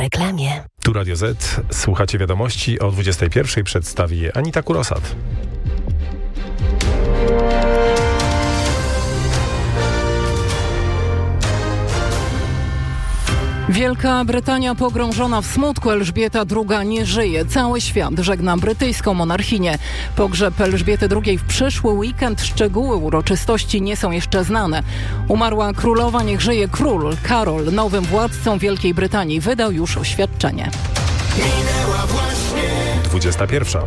reklamie. Tu Radio Z. Słuchacie wiadomości o 21.00 przedstawi je Anita Kurosat. Wielka Brytania pogrążona w smutku. Elżbieta II nie żyje. Cały świat żegna brytyjską monarchinię. Pogrzeb Elżbiety II w przyszły weekend. Szczegóły uroczystości nie są jeszcze znane. Umarła królowa, niech żyje król. Karol, nowym władcą Wielkiej Brytanii, wydał już oświadczenie. 21.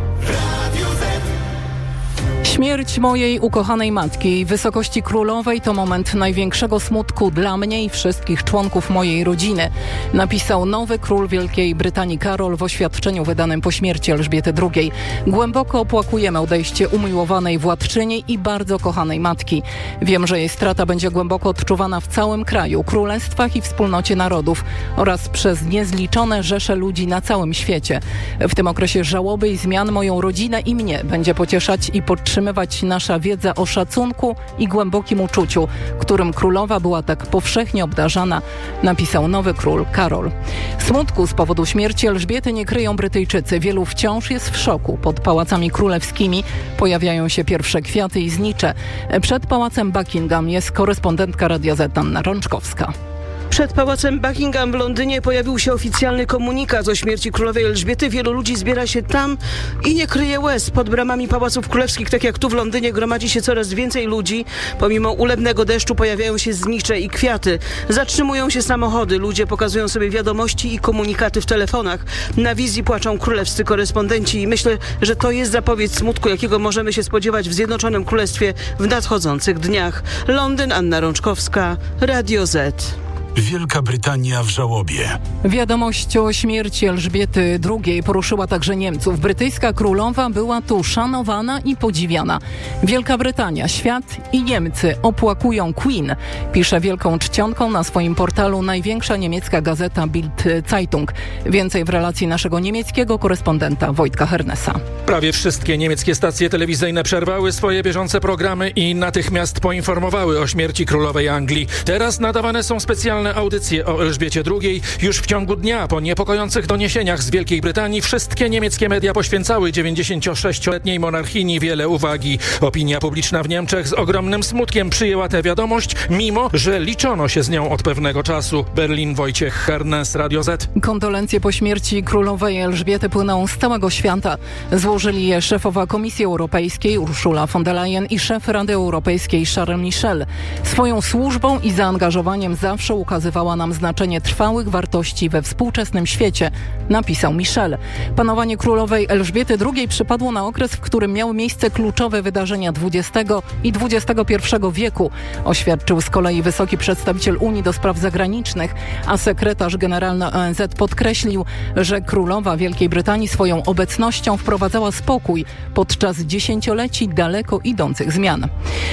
Śmierć mojej ukochanej matki, wysokości królowej to moment największego smutku dla mnie i wszystkich członków mojej rodziny, napisał nowy król Wielkiej Brytanii Karol w oświadczeniu wydanym po śmierci Elżbiety II. Głęboko opłakujemy odejście umiłowanej władczyni i bardzo kochanej matki. Wiem, że jej strata będzie głęboko odczuwana w całym kraju, królestwach i wspólnocie narodów oraz przez niezliczone rzesze ludzi na całym świecie. W tym okresie żałoby i zmian moją rodzinę i mnie będzie pocieszać i podtrzymywać nasza wiedza o szacunku i głębokim uczuciu, którym królowa była tak powszechnie obdarzana, napisał nowy król Karol. Smutku z powodu śmierci Elżbiety nie kryją Brytyjczycy. Wielu wciąż jest w szoku. Pod pałacami królewskimi pojawiają się pierwsze kwiaty i znicze. Przed pałacem Buckingham jest korespondentka Radia Z Anna Rączkowska. Przed pałacem Buckingham w Londynie pojawił się oficjalny komunikat o śmierci królowej Elżbiety. Wielu ludzi zbiera się tam i nie kryje łez. Pod bramami pałaców królewskich, tak jak tu w Londynie, gromadzi się coraz więcej ludzi. Pomimo ulewnego deszczu pojawiają się znicze i kwiaty. Zatrzymują się samochody. Ludzie pokazują sobie wiadomości i komunikaty w telefonach. Na wizji płaczą królewscy korespondenci i myślę, że to jest zapowiedź smutku, jakiego możemy się spodziewać w Zjednoczonym Królestwie w nadchodzących dniach. Londyn, Anna Rączkowska, Radio Z. Wielka Brytania w żałobie. Wiadomość o śmierci Elżbiety II poruszyła także Niemców. Brytyjska królowa była tu szanowana i podziwiana. Wielka Brytania, świat i Niemcy opłakują Queen, pisze wielką czcionką na swoim portalu największa niemiecka gazeta Bild Zeitung. Więcej w relacji naszego niemieckiego korespondenta Wojtka Hernesa. Prawie wszystkie niemieckie stacje telewizyjne przerwały swoje bieżące programy i natychmiast poinformowały o śmierci królowej Anglii. Teraz nadawane są specjalne audycje o Elżbiecie II. Już w ciągu dnia po niepokojących doniesieniach z Wielkiej Brytanii wszystkie niemieckie media poświęcały 96-letniej monarchini wiele uwagi. Opinia publiczna w Niemczech z ogromnym smutkiem przyjęła tę wiadomość, mimo że liczono się z nią od pewnego czasu. Berlin Wojciech Hernes, Radio Z. Kondolencje po śmierci królowej Elżbiety płyną z całego świata. Złożyli je szefowa Komisji Europejskiej Ursula von der Leyen i szef Rady Europejskiej Charles Michel. Swoją służbą i zaangażowaniem zawsze ukazywała nam znaczenie trwałych wartości we współczesnym świecie, napisał Michel. Panowanie królowej Elżbiety II przypadło na okres, w którym miały miejsce kluczowe wydarzenia XX i XXI wieku, oświadczył z kolei wysoki przedstawiciel Unii do spraw zagranicznych, a sekretarz generalny ONZ podkreślił, że królowa Wielkiej Brytanii swoją obecnością wprowadzała spokój podczas dziesięcioleci daleko idących zmian.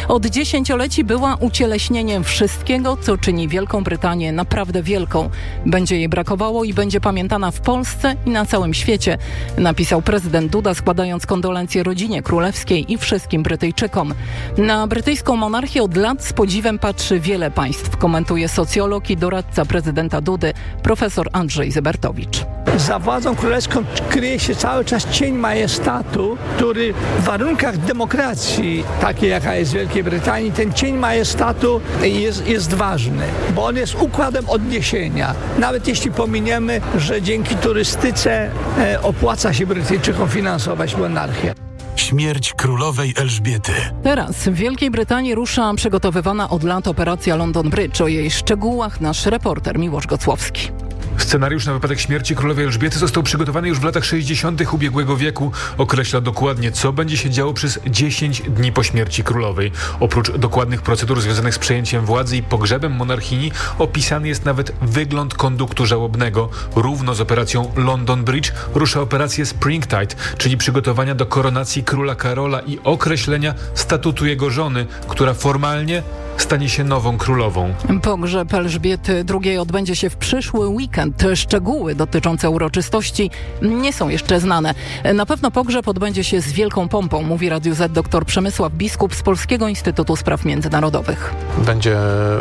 Od dziesięcioleci była ucieleśnieniem wszystkiego, co czyni Wielką Brytanię naprawdę wielką. Będzie jej brakowało i będzie pamiętana w Polsce i na całym świecie, napisał prezydent Duda, składając kondolencje rodzinie królewskiej i wszystkim Brytyjczykom. Na brytyjską monarchię od lat z podziwem patrzy wiele państw, komentuje socjolog i doradca prezydenta Dudy, profesor Andrzej Zebertowicz. Za władzą królewską kryje się cały czas cień majestatu, który w warunkach demokracji, takiej jaka jest w Wielkiej Brytanii, ten cień majestatu jest, jest ważny, bo on jest układem odniesienia. Nawet jeśli pominiemy, że dzięki turystyce e, opłaca się Brytyjczykom finansować monarchię. Śmierć królowej Elżbiety. Teraz w Wielkiej Brytanii rusza przygotowywana od lat operacja London Bridge. O jej szczegółach nasz reporter Miłosz Gocłowski. Scenariusz na wypadek śmierci królowej Elżbiety został przygotowany już w latach 60. ubiegłego wieku. Określa dokładnie, co będzie się działo przez 10 dni po śmierci królowej. Oprócz dokładnych procedur związanych z przejęciem władzy i pogrzebem monarchini, opisany jest nawet wygląd konduktu żałobnego. Równo z operacją London Bridge rusza operację Springtide, czyli przygotowania do koronacji króla Karola i określenia statutu jego żony, która formalnie stanie się nową królową. Pogrzeb Elżbiety II odbędzie się w przyszły weekend. Szczegóły dotyczące uroczystości nie są jeszcze znane. Na pewno pogrzeb odbędzie się z wielką pompą, mówi Radiu Z dr Przemysław Biskup z Polskiego Instytutu Spraw Międzynarodowych. Będzie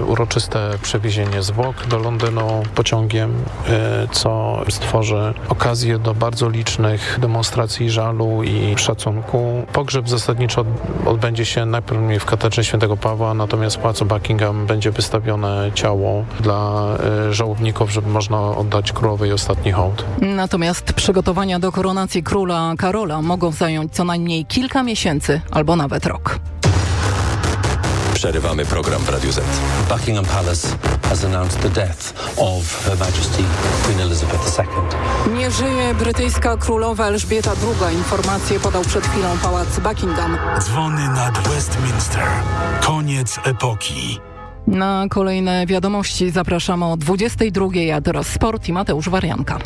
uroczyste przewiezienie zwłok do Londynu pociągiem, y, co stworzy okazję do bardzo licznych demonstracji żalu i szacunku. Pogrzeb zasadniczo od- odbędzie się najpierw w katedrze świętego Pawła, natomiast Pałacu Buckingham będzie wystawione ciało dla y, żałobników, żeby można oddać królowej ostatni hołd. Natomiast przygotowania do koronacji króla Karola mogą zająć co najmniej kilka miesięcy albo nawet rok. Przerywamy program w Radiu Z. Buckingham Palace has announced the death of Her Majesty Queen Elizabeth II. Nie żyje brytyjska królowa Elżbieta II. Informację podał przed chwilą pałac Buckingham. Dzwony nad Westminster. Koniec epoki. Na kolejne wiadomości zapraszamy o 22, a teraz sport i Mateusz Warianka.